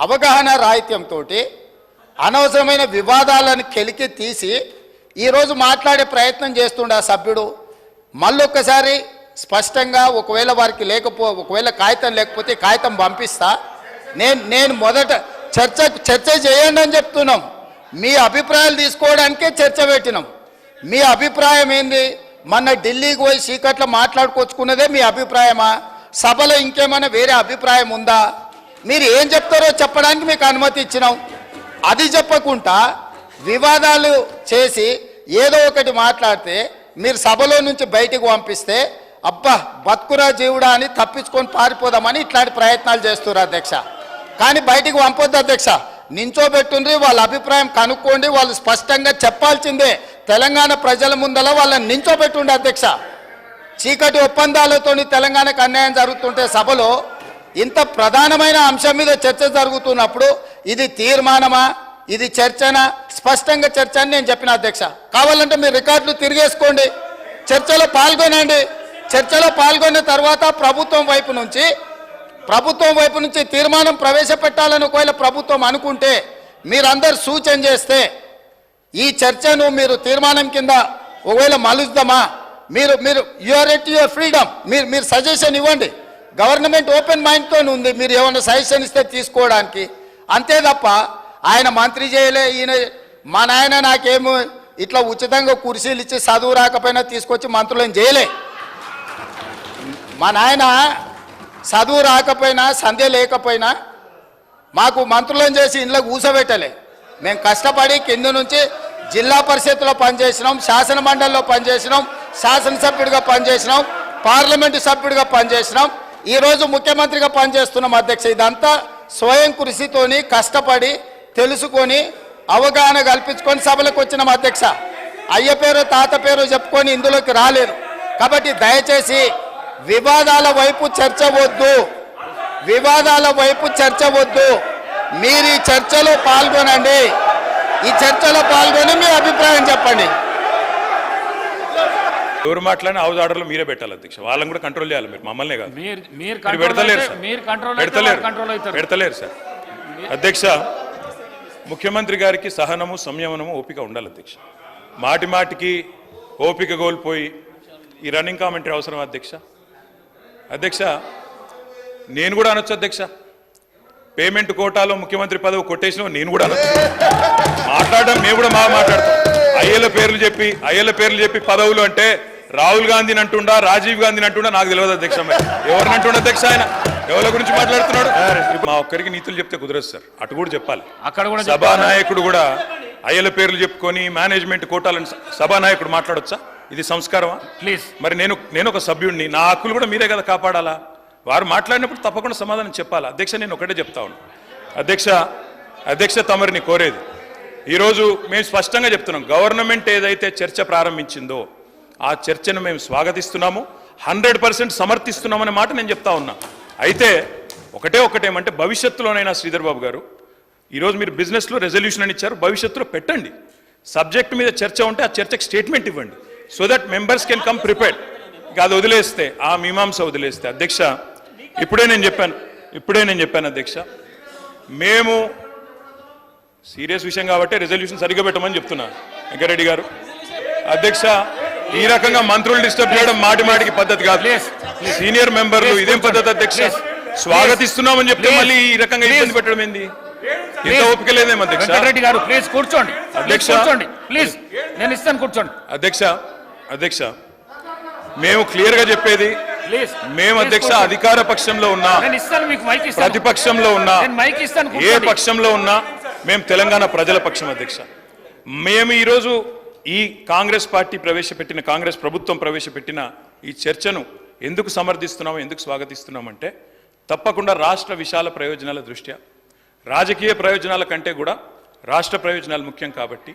అవగాహన రాహిత్యంతో అనవసరమైన వివాదాలను కెలికి తీసి ఈరోజు మాట్లాడే ప్రయత్నం చేస్తుండే ఆ సభ్యుడు. మళ్ళొక్కసారి స్పష్టంగా ఒకవేళ వారికి లేకపో ఒకవేళ కాగితం లేకపోతే కాగితం పంపిస్తా. నేను నేను మొదట చర్చ చర్చ చేయండి అని చెప్తున్నాం. మీ అభిప్రాయాలు తీసుకోవడానికే చర్చ పెట్టినాం. మీ అభిప్రాయం ఏంది? మొన్న ఢిల్లీకి పోయి చీకట్లో మాట్లాడుకొచ్చుకున్నదే మీ అభిప్రాయమా? సభలో ఇంకేమైనా వేరే అభిప్రాయం ఉందా? మీరు ఏం చెప్తారో చెప్పడానికి మీకు అనుమతి ఇచ్చినాం. అది చెప్పకుండా వివాదాలు చేసి ఏదో ఒకటి మాట్లాడితే మీరు సభలో నుంచి బయటికి పంపిస్తే అబ్బా బతుకురా జీవుడా అని తప్పించుకొని పారిపోదామని ఇట్లాంటి ప్రయత్నాలు చేస్తున్నారు అధ్యక్ష. కానీ బయటికి పంపొద్దు అధ్యక్ష. నించోబెట్టుండ్రి వాళ్ళ అభిప్రాయం కనుక్కోండి వాళ్ళు స్పష్టంగా చెప్పాల్సిందే. తెలంగాణ ప్రజల ముందల వాళ్ళని నించోబెట్టుండే అధ్యక్ష. చీకటి ఒప్పందాలతోని తెలంగాణకు అన్యాయం జరుగుతుంటే సభలో ఇంత ప్రధానమైన అంశం మీద చర్చ జరుగుతున్నప్పుడు ఇది తీర్మానమా? ఇది చర్చనా? స్పష్టంగా చర్చ అని నేను చెప్పిన అధ్యక్ష. కావాలంటే మీరు రికార్డులు తిరిగేసుకోండి. చర్చలో పాల్గొనండి. చర్చలో పాల్గొన్న తర్వాత ప్రభుత్వం వైపు నుంచి ప్రభుత్వం వైపు నుంచి తీర్మానం ప్రవేశపెట్టాలని ఒకవేళ ప్రభుత్వం అనుకుంటే మీరందరు సూచన చేస్తే ఈ చర్చను మీరు తీర్మానం కింద ఒకవేళ మలుద్దామా మీరు మీరు యువర్ ఎట్ యువర్ ఫ్రీడమ్ మీరు మీరు సజెషన్ ఇవ్వండి. గవర్నమెంట్ ఓపెన్ మైండ్తో ఉంది. మీరు ఏమైనా సజెషన్ ఇస్తే తీసుకోవడానికి. అంతే తప్ప ఆయన మంత్రి చేయలే ఈయన మా నాయన నాకేమో ఇట్లా ఉచితంగా కుర్చీలు ఇచ్చి చదువు రాకపోయినా తీసుకొచ్చి మంత్రులను చేయలే. మా నాయన చదువు రాకపోయినా సంధ్య లేకపోయినా మాకు మంత్రులను చేసి ఇంట్లో కూసబెట్టలే. మేము కష్టపడి కింద నుంచి జిల్లా పరిషత్లో పనిచేసినాం శాసన మండలిలో పనిచేసినాం శాసనసభ్యుడిగా పనిచేసినాం పార్లమెంటు సభ్యుడిగా పనిచేసినాం. ఈరోజు ముఖ్యమంత్రిగా పనిచేస్తున్నాం అధ్యక్ష ఇదంతా స్వయం కృషితోని కష్టపడి తెలుసుకొని అవగాహన కల్పించుకొని సభలకు వచ్చినాం అధ్యక్ష. అయ్య పేరు తాత పేరు చెప్పుకొని ఇందులోకి రాలేదు. కాబట్టి దయచేసి వివాదాల వైపు చర్చ వద్దు. వివాదాల వైపు చర్చ వద్దు. మీరు ఈ చర్చలో పాల్గొనండి. ఈ చర్చలో పాల్గొని మీ అభిప్రాయం చెప్పండి. ఎవరు మాట్లాడినా హౌస్ ఆర్డర్లో మీరే పెట్టాలి అధ్యక్ష. వాళ్ళని కూడా కంట్రోల్ చేయాలి మీరు మమ్మల్నే కాదు. మీరు పెడతలేరు పెడతలేరు. పెడతలేరు సార్. అధ్యక్ష ముఖ్యమంత్రి గారికి సహనము సంయమనము ఓపిక ఉండాలి అధ్యక్ష. మాటి మాటికి ఓపిక కోల్పోయి ఈ రన్నింగ్ కామెంటరీ అవసరం అధ్యక్ష? అధ్యక్ష నేను కూడా అనొచ్చు అధ్యక్ష. పేమెంట్ కోటాలో ముఖ్యమంత్రి పదవి కొట్టేసిన నేను కూడా అనొచ్చు. మాట్లాడడం మేము కూడా బాగా మాట్లాడతాం. అయ్యల పేర్లు చెప్పి అయ్యల పేర్లు చెప్పి పదవులు అంటే రాహుల్ గాంధీని అంటుండా రాజీవ్ గాంధీని అంటుండా నాకు తెలియదు అధ్యక్ష ఎవరిని అంటుండ అధ్యక్ష ఆయన? ఎవరి గురించి మాట్లాడుతున్నాడు? మా ఒక్కరికి నీతులు చెప్తే కుదరదు సార్. అటు కూడా చెప్పాలి. అక్కడ కూడా సభా నాయకుడు కూడా అయ్యల పేర్లు చెప్పుకొని మేనేజ్మెంట్ కోటాలను సభా నాయకుడు మాట్లాడొచ్చా? ఇది సంస్కారమా? ప్లీజ్. మరి నేను నేను ఒక సభ్యుడిని నా హక్కులు కూడా మీరే కదా కాపాడాలా? వారు మాట్లాడినప్పుడు తప్పకుండా సమాధానం చెప్పాలా? అధ్యక్ష నేను ఒకటే చెప్తా ఉన్నాను అధ్యక్ష అధ్యక్ష తమరిని కోరేది. ఈరోజు మేము స్పష్టంగా చెప్తున్నాం గవర్నమెంట్ ఏదైతే చర్చ ప్రారంభించిందో ఆ చర్చను మేము స్వాగతిస్తున్నాము. హండ్రెడ్ పర్సెంట్ సమర్థిస్తున్నామనే మాట నేను చెప్తా ఉన్నా. అయితే ఒకటే ఒకటేమంటే భవిష్యత్తులోనైనా శ్రీధర్ బాబు గారు ఈరోజు మీరు బిజినెస్లో రెజల్యూషన్ అని ఇచ్చారు భవిష్యత్తులో పెట్టండి. సబ్జెక్ట్ మీద చర్చ ఉంటే ఆ చర్చకు స్టేట్మెంట్ ఇవ్వండి. So that members can come prepared. ఇక అది వదిలేస్తే ఆ మీమాంస వదిలేస్తే. అధ్యక్ష ఇప్పుడే నేను చెప్పాను ఇప్పుడే నేను చెప్పాను అధ్యక్ష. మేము సీరియస్ విషయం కాబట్టి రెజల్యూషన్ సరిగ్గా పెట్టమని చెప్తున్నా. వెంకరెడ్డి గారు. అధ్యక్ష ఈ రకంగా మంత్రులు డిస్టర్బ్ చేయడం మాటి మాటికి పద్ధతి కాదు. సీనియర్ మెంబర్లు ఇదేం పద్ధతి అధ్యక్ష? స్వాగతిస్తున్నామని చెప్తే. మళ్ళీ ఈ రకంగా ఇబ్బంది పెట్టడం ఏంది? ఇంత ఓపిక లేదేమో అధ్యక్ష? గారు ప్లీజ్ కూర్చోండి. Please అధ్యక్ష. కూర్చోండి. ప్లీజ్ నేను ఇస్తాను కూర్చోండి. అధ్యక్ష అధ్యక్ష. మేము క్లియర్గా చెప్పేది మేము అధ్యక్ష అధికార పక్షంలో ఉన్నా ప్రతిపక్షంలో ఉన్నా ఏ. పక్షంలో ఉన్నా మేము తెలంగాణ ప్రజల పక్షం అధ్యక్ష. మేము ఈరోజు ఈ కాంగ్రెస్ పార్టీ ప్రవేశపెట్టిన కాంగ్రెస్ ప్రభుత్వం ప్రవేశపెట్టిన ఈ చర్చను ఎందుకు సమర్థిస్తున్నాము ఎందుకు స్వాగతిస్తున్నామంటే తప్పకుండా రాష్ట్ర విశాల ప్రయోజనాల దృష్ట్యా. రాజకీయ ప్రయోజనాల కంటే కూడా రాష్ట్ర ప్రయోజనాలు ముఖ్యం కాబట్టి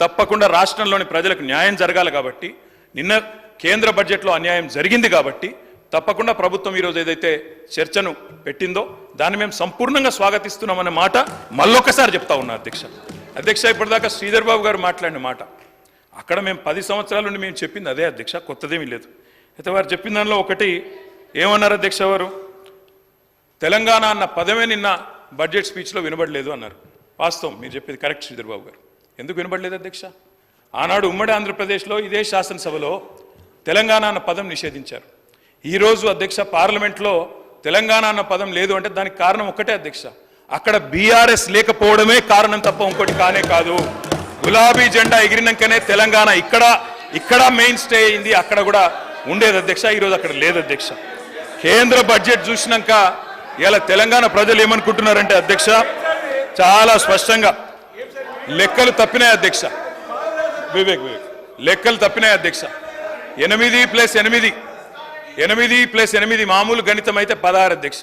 తప్పకుండా రాష్ట్రంలోని ప్రజలకు న్యాయం జరగాలి కాబట్టి నిన్న కేంద్ర బడ్జెట్లో అన్యాయం జరిగింది కాబట్టి తప్పకుండా ప్రభుత్వం ఈరోజు ఏదైతే చర్చను పెట్టిందో దాన్ని మేము సంపూర్ణంగా స్వాగతిస్తున్నామన్న మాట మళ్ళొకసారి చెప్తా ఉన్నా అధ్యక్ష. అధ్యక్ష ఇప్పటిదాకా శ్రీధర్ బాబు గారు మాట్లాడిన మాట అక్కడ మేము పది సంవత్సరాల నుండి మేము చెప్పింది అదే అధ్యక్ష కొత్తదేమీ లేదు. అయితే వారు చెప్పిన దానిలో ఒకటి ఏమన్నారు అధ్యక్ష వారు? తెలంగాణ అన్న పదమే నిన్న బడ్జెట్ స్పీచ్లో వినబడలేదు అన్నారు. వాస్తవం మీరు చెప్పేది కరెక్ట్ శ్రీధర్బాబు గారు. ఎందుకు వినబడలేదు అధ్యక్ష? ఆనాడు ఉమ్మడి ఆంధ్రప్రదేశ్లో ఇదే శాసనసభలో తెలంగాణ అన్న పదం నిషేధించారు. ఈరోజు అధ్యక్ష పార్లమెంట్లో తెలంగాణ అన్న పదం లేదు అంటే దానికి కారణం ఒక్కటే అధ్యక్ష. అక్కడ బీఆర్ఎస్ లేకపోవడమే కారణం తప్ప ఇంకోటి కానే కాదు. గులాబీ జెండా ఎగిరినాకనే తెలంగాణ ఇక్కడ ఇక్కడ మెయిన్ స్టే అయింది అక్కడ కూడా ఉండేది అధ్యక్ష ఈరోజు అక్కడ లేదు అధ్యక్ష. కేంద్ర బడ్జెట్ చూసినాక ఇలా తెలంగాణ ప్రజలు ఏమనుకుంటున్నారంటే అధ్యక్ష చాలా స్పష్టంగా లెక్కలు తప్పినాయి అధ్యక్ష. వివేక్ వివేక్. లెక్కలు తప్పినాయి అధ్యక్ష. ఎనిమిది ప్లస్ ఎనిమిది ఎనిమిది ప్లస్ ఎనిమిది మామూలు గణితం అయితే పదహారు అధ్యక్ష.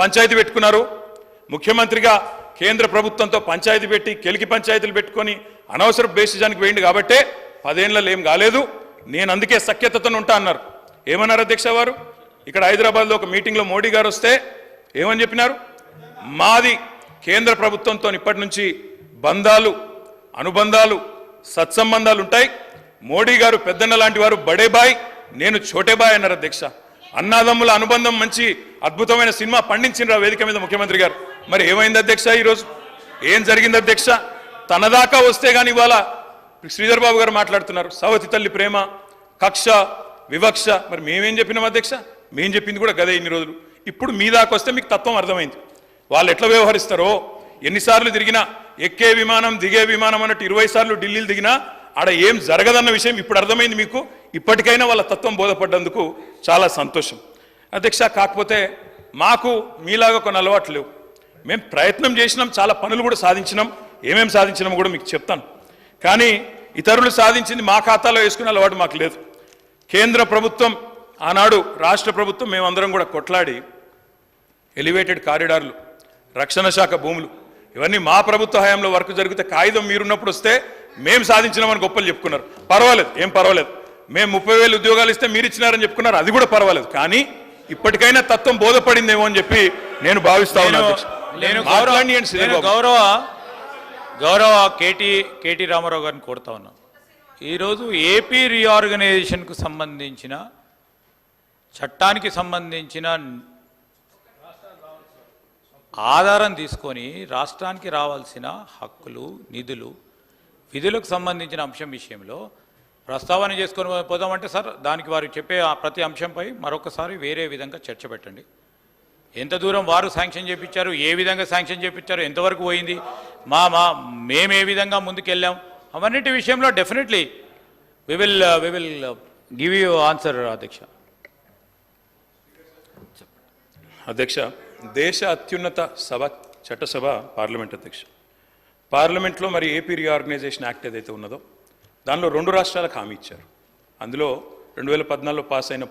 పంచాయతీ పెట్టుకున్నారు. ముఖ్యమంత్రిగా కేంద్ర ప్రభుత్వంతో పంచాయతీ పెట్టి కెలికి పంచాయతీలు పెట్టుకొని అనవసర బేసిజానికి వేయండి కాబట్టే పదేళ్ళలో ఏం కాలేదు. నేను అందుకే సఖ్యతతో ఉంటా అన్నారు. ఏమన్నారు అధ్యక్ష వారు? ఇక్కడ హైదరాబాద్లో ఒక మీటింగ్లో మోడీ గారు వస్తే ఏమని చెప్పినారు? మాది కేంద్ర ప్రభుత్వంతో ఇప్పటి నుంచి బంధాలు అనుబంధాలు సత్సంబంధాలు ఉంటాయి. మోడీ గారు పెద్దన్న లాంటి వారు బడేబాయ్ నేను చోటేబాయ్ అన్నారు అధ్యక్ష. అన్నాదమ్ముల అనుబంధం మంచి అద్భుతమైన సినిమా పండించిన వేదిక మీద ముఖ్యమంత్రి గారు. మరి ఏమైంది అధ్యక్ష ఈరోజు? ఏం జరిగింది అధ్యక్ష? తన దాకా వస్తే కానీ ఇవాళ శ్రీధర్ బాబు గారు మాట్లాడుతున్నారు. సవతి తల్లి ప్రేమ కక్ష వివక్ష. మరి మేమేం చెప్పినాం అధ్యక్ష? మేం చెప్పింది కూడా గదే ఇన్ని రోజులు. ఇప్పుడు మీ దాకా వస్తే మీకు తత్వం అర్థమైంది. వాళ్ళు ఎట్లా వ్యవహరిస్తారో? ఎన్నిసార్లు తిరిగినా ఎక్కే విమానం దిగే విమానం అన్నట్టు ఇరవై సార్లు ఢిల్లీలు దిగినా ఆడ ఏం జరగదన్న విషయం ఇప్పుడు అర్థమైంది మీకు. ఇప్పటికైనా వాళ్ళ తత్వం బోధపడ్డందుకు చాలా సంతోషం. అధ్యక్ష కాకపోతే మాకు మీలాగా కొన్ని అలవాట్లు లేవు. మేము ప్రయత్నం చేసినాం చాలా పనులు కూడా సాధించినాం. ఏమేమి సాధించినాం కూడా మీకు చెప్తాను. కానీ ఇతరులు సాధించింది మా ఖాతాలో వేసుకునే అలవాటు మాకు లేదు. కేంద్ర ప్రభుత్వం ఆనాడు రాష్ట్ర ప్రభుత్వం మేమందరం కూడా కొట్లాడి ఎలివేటెడ్ కారిడార్లు రక్షణ శాఖ భూములు ఇవన్నీ మా ప్రభుత్వ హయాంలో వర్క్ జరిగితే కాగితం మీరున్నప్పుడు వస్తే మేము సాధించినామని గొప్పలు చెప్పుకున్నారు. పర్వాలేదు ఏం పర్వాలేదు. మేము ముప్పై వేలు ఉద్యోగాలు ఇస్తే మీరు ఇచ్చినారని చెప్పుకున్నారు అది కూడా పర్వాలేదు. కానీ ఇప్పటికైనా తత్వం బోధపడిందేమో అని చెప్పి నేను భావిస్తా ఉన్నాను? గౌరవ గౌరవ కేటీ కేటీ రామారావు గారిని కోరుతా ఉన్నాను ఈరోజు ఏపీ రీఆర్గనైజేషన్కు సంబంధించిన చట్టానికి సంబంధించిన ఆధారం తీసుకొని రాష్ట్రానికి రావాల్సిన హక్కులు నిధులు విధులకు సంబంధించిన అంశం విషయంలో ప్రస్తావన చేసుకొని పోదామంటే సార్ దానికి వారు చెప్పే ప్రతి అంశంపై మరొకసారి వేరే విధంగా చర్చ పెట్టండి. ఎంత దూరం వారు శాంక్షన్ చేపించారు ఏ విధంగా శాంక్షన్ చేపించారు ఎంతవరకు పోయింది మా మా మేము ఏ విధంగా ముందుకెళ్ళాం అవన్నిటి విషయంలో definitely we will we will give you answer అధ్యక్ష. అధ్యక్ష దేశ అత్యున్నత సభ చట్టసభ పార్లమెంట్ అధ్యక్ష. పార్లమెంట్లో మరి ఏపీ రీఆర్గనైజేషన్ యాక్ట్ ఏదైతే ఉన్నదో దానిలో రెండు రాష్ట్రాలకు హామీ ఇచ్చారు. అందులో రెండు వేల పద్నాలుగులో పాస్ అయిన